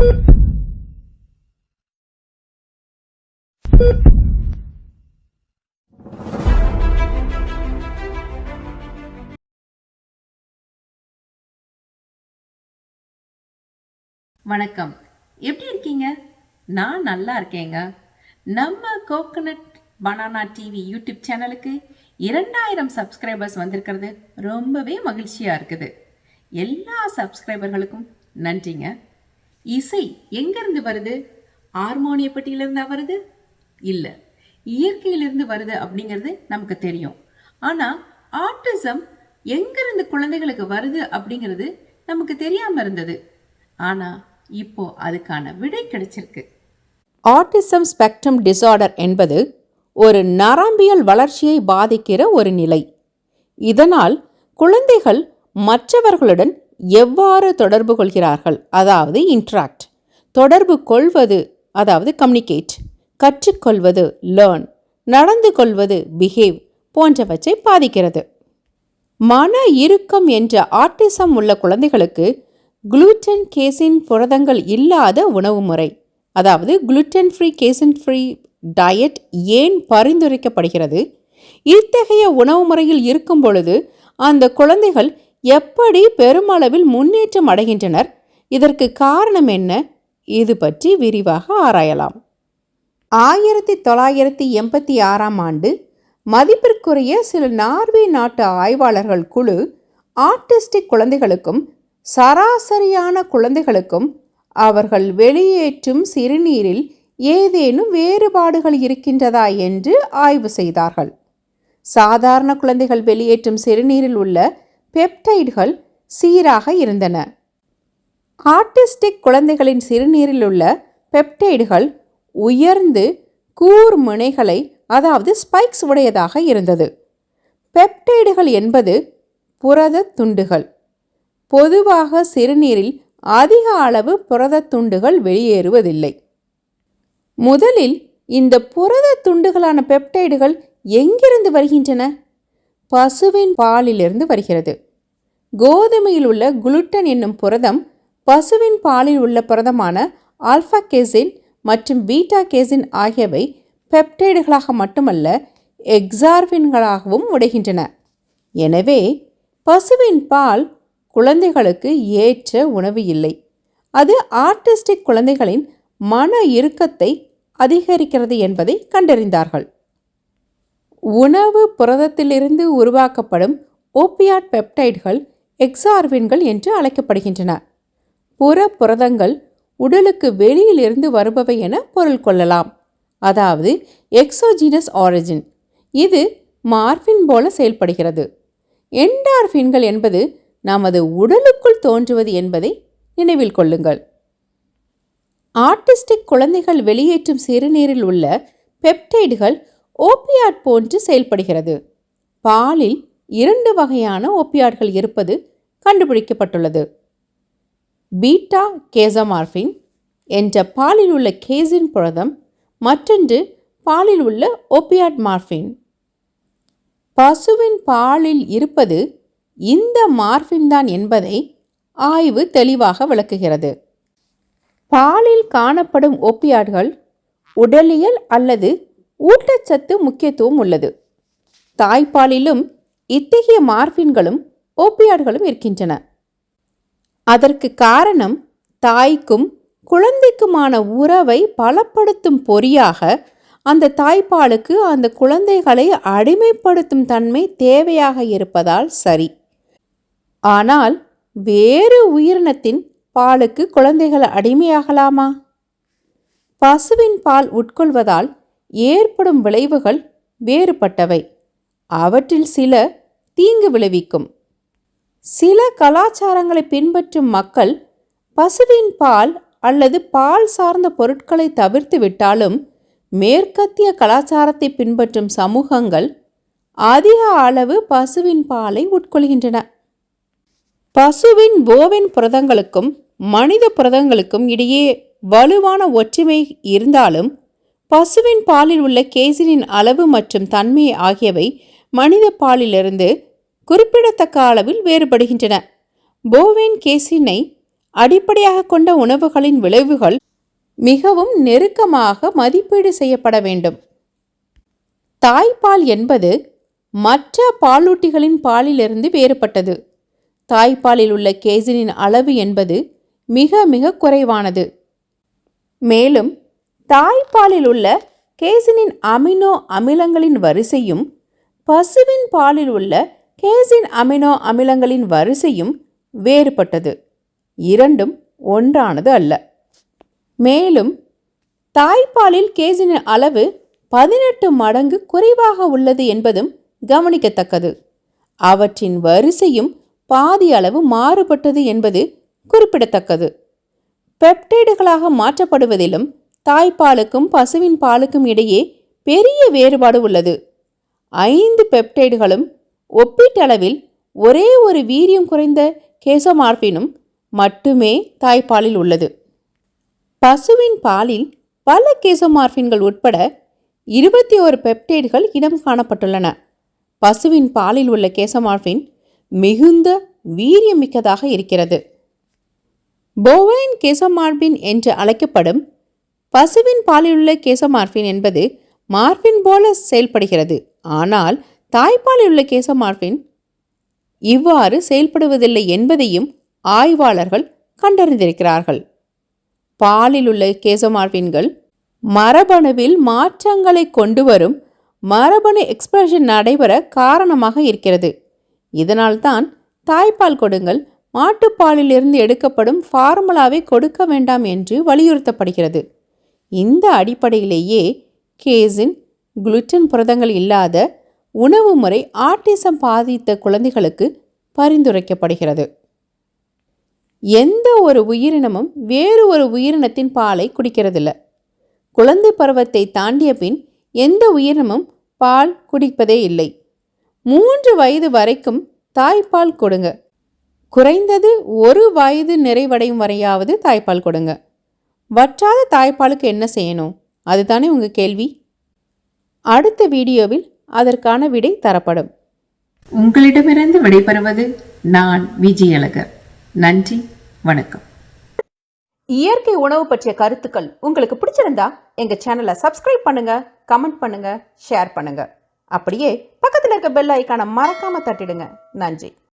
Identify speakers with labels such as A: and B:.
A: வணக்கம். எப்படி இருக்கீங்க? நான் நல்லா இருக்கேங்க. நம்ம கோகனட் பனானா டிவி யூடியூப் சேனலுக்கு இரண்டாயிரம் சப்ஸ்கிரைபர்ஸ் வந்திருக்கிறது ரொம்பவே மகிழ்ச்சியாக இருக்குது. எல்லா சப்ஸ்கிரைபர்களுக்கும் நன்றிங்க. இசை எங்கேருந்து வருது? ஹார்மோனியப்பட்டியிலிருந்தா வருது? இல்லை. இயற்கையிலிருந்து வருது அப்படிங்கிறது நமக்கு தெரியும். ஆனால் ஆர்டிசம் எங்கிருந்து குழந்தைகளுக்கு வருது அப்படிங்கிறது நமக்கு தெரியாமல் இருந்தது. ஆனால் இப்போ அதுக்கான விடை கிடைச்சிருக்கு.
B: ஆர்டிசம் ஸ்பெக்ட்ரம் டிசார்டர் என்பது ஒரு நரம்பியல் வளர்ச்சியை பாதிக்கிற ஒரு நிலை. இதனால் குழந்தைகள் மற்றவர்களுடன் எவ்வாறு தொடர்பு கொள்கிறார்கள்? அதாவது இன்ட்ராக்ட் தொடர்பு கொள்வது அதாவது கம்யூனிகேட் கற்றுக்கொள்வது லேர்ன் நடந்து கொள்வது பிஹேவ் போன்றவற்றை பாதிக்கிறது. மன இறுக்கம் என்ற ஆட்டிசம் உள்ள குழந்தைகளுக்கு குளூட்டன் கேசின் புரதங்கள் இல்லாத உணவு முறை அதாவது gluten free casein free diet ஏன் பரிந்துரைக்கப்படுகிறது? இத்தகைய உணவு முறையில் இருக்கும் பொழுது அந்த குழந்தைகள் எப்படி பெருமளவில் முன்னேற்றம் அடைகின்றனர்? இதற்கு காரணம் என்ன? இது பற்றி விரிவாக ஆராயலாம். ஆயிரத்தி தொள்ளாயிரத்தி எண்பத்தி ஆறாம் ஆண்டு மதிப்பிற்குரிய சில நார்வே நாட்டு ஆய்வாளர்கள் குழு ஆர்டிஸ்டிக் குழந்தைகளுக்கும் சராசரியான குழந்தைகளுக்கும் அவர்கள் வெளியேற்றும் சிறுநீரில் ஏதேனும் வேறுபாடுகள் இருக்கின்றதா என்று ஆய்வு செய்தார்கள். சாதாரண குழந்தைகள் வெளியேற்றும் சிறுநீரில் உள்ள பெப்டைடுகள் சீராக இருந்தன. ஆட்டிஸ்டிக் குழந்தைகளின் சிறுநீரில் உள்ள பெப்டைடுகள் உயர்ந்து கூர் முனைகளை அதாவது ஸ்பைக்ஸ் உடையதாக இருந்தது. பெப்டைடுகள் என்பது புரத துண்டுகள். பொதுவாக சிறுநீரில் அதிக அளவு புரத துண்டுகள் வெளியேறுவதில்லை. முதலில் இந்த புரத துண்டுகளான பெப்டைடுகள் எங்கிருந்து வருகின்றன? பசுவின் பாலிலிருந்து வருகிறது. கோதுமையில் உள்ள குளுட்டன் என்னும் புரதம் பசுவின் பாலில் உள்ள புரதமான ஆல்ஃபா கேசின் மற்றும் பீட்டா கேசின் ஆகியவை பெப்டைடுகளாக மட்டுமல்ல எக்ஸார்வின்களாகவும் உடைகின்றன. எனவே பசுவின் பால் குழந்தைகளுக்கு ஏற்ற உணவு இல்லை. அது ஆர்டிஸ்டிக் குழந்தைகளின் மன இறுக்கத்தை அதிகரிக்கிறது என்பதை கண்டறிந்தார்கள். உணவு புரதத்திலிருந்து உருவாக்கப்படும் ஓபியாட் பெப்டைடுகள் எக்ஸார்வின்கள் என்று அழைக்கப்படுகின்றன. புற புரதங்கள் உடலுக்கு வெளியிலிருந்து வருபவை என பொருள் கொள்ளலாம். அதாவது எக்ஸோஜீனஸ் ஆரிஜின். இது மார்பின் போல செயல்படுகிறது. என்டார்பின்கள் என்பது நமது உடலுக்குள் தோன்றுவது என்பதை நினைவில் கொள்ளுங்கள். ஆர்டிஸ்டிக் குழந்தைகள் வெளியேற்றும் சிறுநீரில் உள்ள பெப்டைடுகள் ஓப்பியாட் போன்று செயல்படுகிறது. பாலில் இரண்டு வகையான ஓப்பியாட்கள் இருப்பது கண்டுபிடிக்கப்பட்டுள்ளது. பீட்டா கேசமார்பின் என்ற பாலில் உள்ள கேசின் புரதம் மற்றொன்று பாலில் உள்ள ஓப்பியாட் மார்பின் பசுவின் பாலில் இருப்பது இந்த மார்பின் தான் என்பதை ஆய்வு தெளிவாக விளக்குகிறது. பாலில் காணப்படும் ஒப்பியாட்கள் உடலியல் அல்லது ஊட்டச்சத்து முக்கியத்துவம் உள்ளது. தாய்ப்பாலிலும் இத்தகைய மார்பின்களும் ஓப்பியாடுகளும் இருக்கின்றன. அதற்கு காரணம் தாய்க்கும் குழந்தைக்குமான உறவை பலப்படுத்தும் பொறியாக அந்த தாய்ப்பாலுக்கு அந்த குழந்தைகளை அடிமைப்படுத்தும் தன்மை தேவையாக இருப்பதால் சரி. ஆனால் வேறு உயிரினத்தின் பாலுக்கு குழந்தைகள் அடிமையாகலாமா? பசுவின் பால் உட்கொள்வதால் ஏற்படும் விளைவுகள் வேறுபட்டவை. அவற்றில் சில தீங்கு விளைவிக்கும். சில கலாச்சாரங்களை பின்பற்றும் மக்கள் பசுவின் பால் அல்லது பால் சார்ந்த பொருட்களை தவிர்த்து விட்டாலும் மேற்கத்திய கலாச்சாரத்தை பின்பற்றும் சமூகங்கள் அதிக அளவு பசுவின் பாலை உட்கொள்கின்றன. பசுவின் போவின் புரதங்களுக்கும் மனித புரதங்களுக்கும் இடையே வலுவான ஒற்றுமை இருந்தாலும் பசுவின் பாலில் உள்ள கேசினின் அளவு மற்றும் தன்மை ஆகியவை மனித பாலிலிருந்து குறிப்பிடத்தக்க அளவில் வேறுபடுகின்றன. போவின் கேசினை அடிப்படையாக கொண்ட உணவுகளின் விளைவுகள் மிகவும் நெருக்கமாக மதிப்பீடு செய்யப்பட வேண்டும். தாய்ப்பால் என்பது மற்ற பாலூட்டிகளின் பாலிலிருந்து வேறுபட்டது. தாய்ப்பாலில் உள்ள கேசினின் அளவு என்பது மிக மிக குறைவானது. மேலும் தாய்ப்பாலில் உள்ள கேசினின் அமினோ அமிலங்களின் வரிசையும் பசுவின் பாலில் உள்ள கேசின் அமினோ அமிலங்களின் வரிசையும் வேறுபட்டது. இரண்டும் ஒன்றானது அல்ல. மேலும் தாய்ப்பாலில் கேசினின் அளவு பதினெட்டு மடங்கு குறைவாக உள்ளது என்பதும் கவனிக்கத்தக்கது. அவற்றின் வரிசையும் பாதி அளவு மாறுபட்டது என்பது குறிப்பிடத்தக்கது. பெப்டைடுகளாக மாற்றப்படுவதிலும் தாய்ப்பாலுக்கும் பசுவின் பாலுக்கும் இடையே பெரிய வேறுபாடு உள்ளது. ஐந்து பெப்டைடுகளும் ஒப்பீட்டளவில் ஒரே ஒரு வீரியம் குறைந்த கேசோமார்பினும் மட்டுமே தாய்ப்பாலில் உள்ளது. பசுவின் பாலில் பல கேசோமார்பின்கள் உட்பட இருபத்தி ஒரு பெப்டைடுகள் இடம் காணப்பட்டுள்ளன. பசுவின் பாலில் உள்ள கேசமார்பின் மிகுந்த வீரியமிக்கதாக இருக்கிறது. போவைன் கேசமார்பின் என்று அழைக்கப்படும் பசுவின் பாலிலுள்ள கேசமார்பின் என்பது மார்பின் போல செயல்படுகிறது. ஆனால் தாய்ப்பாலில் உள்ள கேசமார்பின் இவ்வாறு செயல்படுவதில்லை என்பதையும் ஆய்வாளர்கள் கண்டறிந்திருக்கிறார்கள். பாலில் உள்ள கேசமார்பின்கள் மரபணுவில் மாற்றங்களை கொண்டு வரும் மரபணு எக்ஸ்பிரஷன் நடைபெற காரணமாக இருக்கிறது. இதனால்தான் தாய்ப்பால் கொடுங்கள் மாட்டுப்பாலிலிருந்து எடுக்கப்படும் ஃபார்முலாவை கொடுக்க வேண்டாம் என்று வலியுறுத்தப்படுகிறது. இந்த அடிப்படையிலேயே கேசின் குளுட்டன் புரதங்கள் இல்லாத உணவு முறை ஆட்டிசம் பாதித்த குழந்தைகளுக்கு பரிந்துரைக்கப்படுகிறது. எந்த ஒரு உயிரினமும் வேறு ஒரு உயிரினத்தின் பாலை குடிக்கிறதில்ல. குழந்தை பருவத்தை தாண்டிய பின் எந்த உயிரினமும் பால் குடிப்பதே இல்லை. மூன்று வயது வரைக்கும் தாய்ப்பால் கொடுங்க. குறைந்தது ஒரு வயது நிறைவடையும் வரையாவது தாய்ப்பால் கொடுங்க. வற்றாத தாய்ப்பாலுக்கு என்ன செய்யணும்? அதுதானே உங்கள் கேள்வி. அடுத்த வீடியோவில் அதற்கான விடை தரப்படும்.
A: உங்களிடமிருந்து விடைபெறுவது நான் விஜயழகர் நன்றி வணக்கம்.
B: இயற்கை உணவு பற்றிய கருத்துக்கள் உங்களுக்கு பிடிச்சிருந்தா எங்க சேனலை சப்ஸ்கிரைப் பண்ணுங்க கமெண்ட் பண்ணுங்க ஷேர் பண்ணுங்க. அப்படியே பக்கத்தில் இருக்க பெல் ஐக்கானை மறக்காம தட்டிடுங்க. நன்றி.